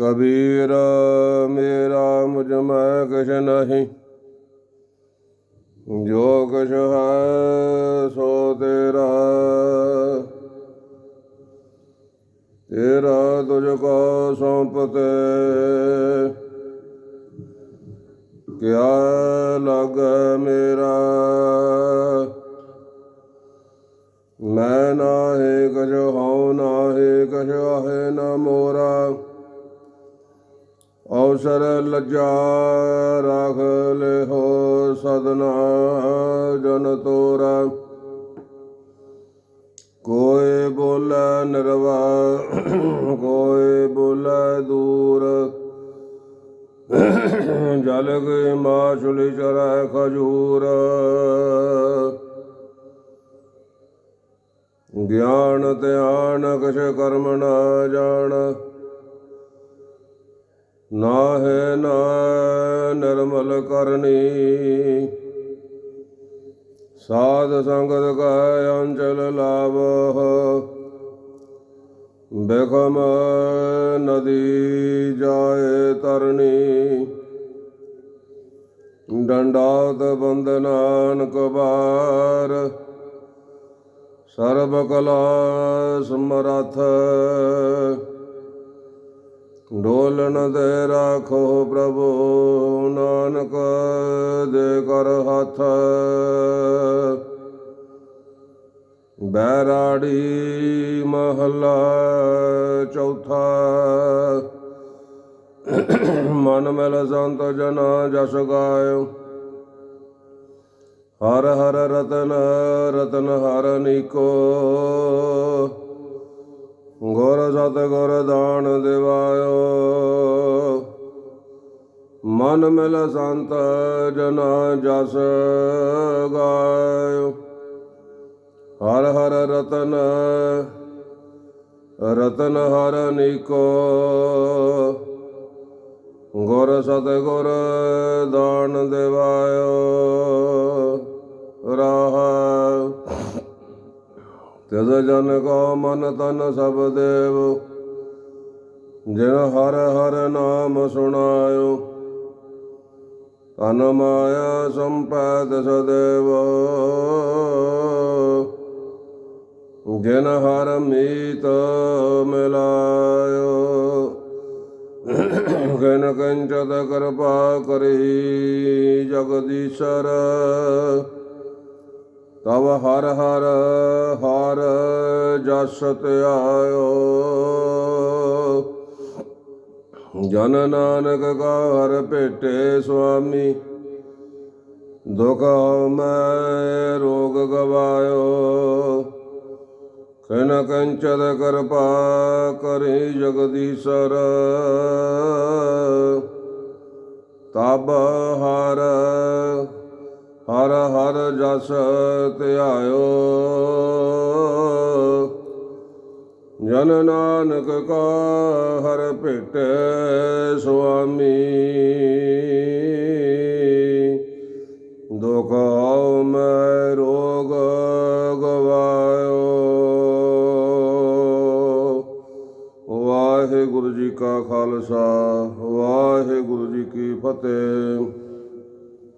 ਕਬੀਰ, ਮੇਰਾ ਮੁਝ ਮੈਂ ਕਿਛ ਨਹੀਂ। ਜੋ ਕੁਛ ਹੈ, ਸੋ ਤੇਰਾ। ਤੇਰਾ ਤੁਝ ਕੋ ਸੌਂਪਤੇ। ਕਿਆ ਲਗ ਮੇਰਾ? ਮੈਂ ਨਾਹੀ ਕਛ, ਹਉ ਨਾਹੀ ਕਛ ਹੈ ਨਾ ਮੋਰਾ। ਅਵਸਰ ਲੱਜਾ ਰਾਖ ਲਿਹੋ ਸਦਨਾ ਜਨ ਤੋਰਾ। ਕੋਏ ਬੋਲੇ ਨਿਰਵਾ ਕੋਏ ਬੋਲੇ ਦੂਰ। ਜਲ ਗਈ ਮਾਛੁਲੀ ਚਰੈ ਖਜੂਰ। ਗਿਆਨ ਧਿਆਨ ਕਛ ਕਰਮ ਨਾ ਜਾਣ। ਨਾਹਿ ਨਾ ਨਿਰਮਲ ਕਰਨੀ। ਸਾਧ ਸੰਗਤ ਕਾ ਅੰਚਲ ਲਾਵਹ। ਬੇਖਮ ਨਦੀ ਜਾਏ ਤਰਨੀ। ਡੰਡਾਤ ਬੰਦਨਾਨ ਕਬਾਰ ਸਰਬ ਕਲਾ ਸਮਰਥ। ਡੋਲਨ ਦੇ ਰਾਖੋ ਪ੍ਰਭੂ, ਨਾਨਕ ਦੇ ਕਰ ਹੱਥ। ਬੈਰਾੜੀ ਮਹੱਲਾ ਚੌਥਾ। ਮਨ ਮਿਲ ਸੰਤ ਜਨਾ ਜਸ ਗਾਇਓ। ਹਰ ਹਰ ਰਤਨ ਰਤਨ ਹਰ ਨੀਕੋ। ਗੁਰ ਸਤ ਦਾਨ ਦਿਵਾਇਓ। ਮਨ ਮਿਲ ਸੰਤ ਜਨਾ ਜਸ ਗਾਇਓ। ਹਰ ਹਰ ਰਤਨ ਰਤਨ ਹਰ ਨੀਕੋ। ਗੁਰ ਸਤਿਗੁਰ ਦਾਨ ਦਿਵਾਇਓ। ਰਾਹ ਤਿਸ ਜਨ ਕੋ ਮਨ ਤਨ ਸਭ ਦੇਵ, ਜਿਨ ਹਰ ਹਰ ਨਾਮ ਸੁਣਾਇਓ, ਤਨ ਮਾਇਆ ਸੰਪੈਤ ਸਦੇਵ। ਜਿਨ ਹਰ ਮੀਤ ਮਿਲਾਇਓ ਗਨ ਕੰਚਤ ਕਿਰਪਾ ਕਰੀ ਜਗਦੀਸ਼ਰ। ਤਵ ਹਰ ਹਰ ਹਰ ਜਸ ਧਿਆਇਓ। ਜਨ ਨਾਨਕ ਕਾ ਹਰ ਭੇਟੇ ਸੁਆਮੀ, ਦੁਖ ਮੈਂ ਰੋਗ ਗਵਾਇਓ। ਕਨ ਕੰਚਦ ਕਿਰਪਾ ਕਰੀ ਜਗਦੀਸ਼ਰ, ਤਬ ਹਰ ਹਰ ਹਰ ਜਸ ਧਿਆਇਓ ਜਨ ਨਾਨਕ ਕਾ ਹਰ ਭੇਟ ਸੁਆਮੀ। ਦੁਖ ਆਉ ਮੈਂ ਰੋਗ ਗਵਾਇਓ। ਵਾਹਿਗੁਰੂ ਜੀ ਕਾ ਖਾਲਸਾ, ਵਾਹਿਗੁਰੂ ਜੀ ਕੀ ਫਤਿਹ।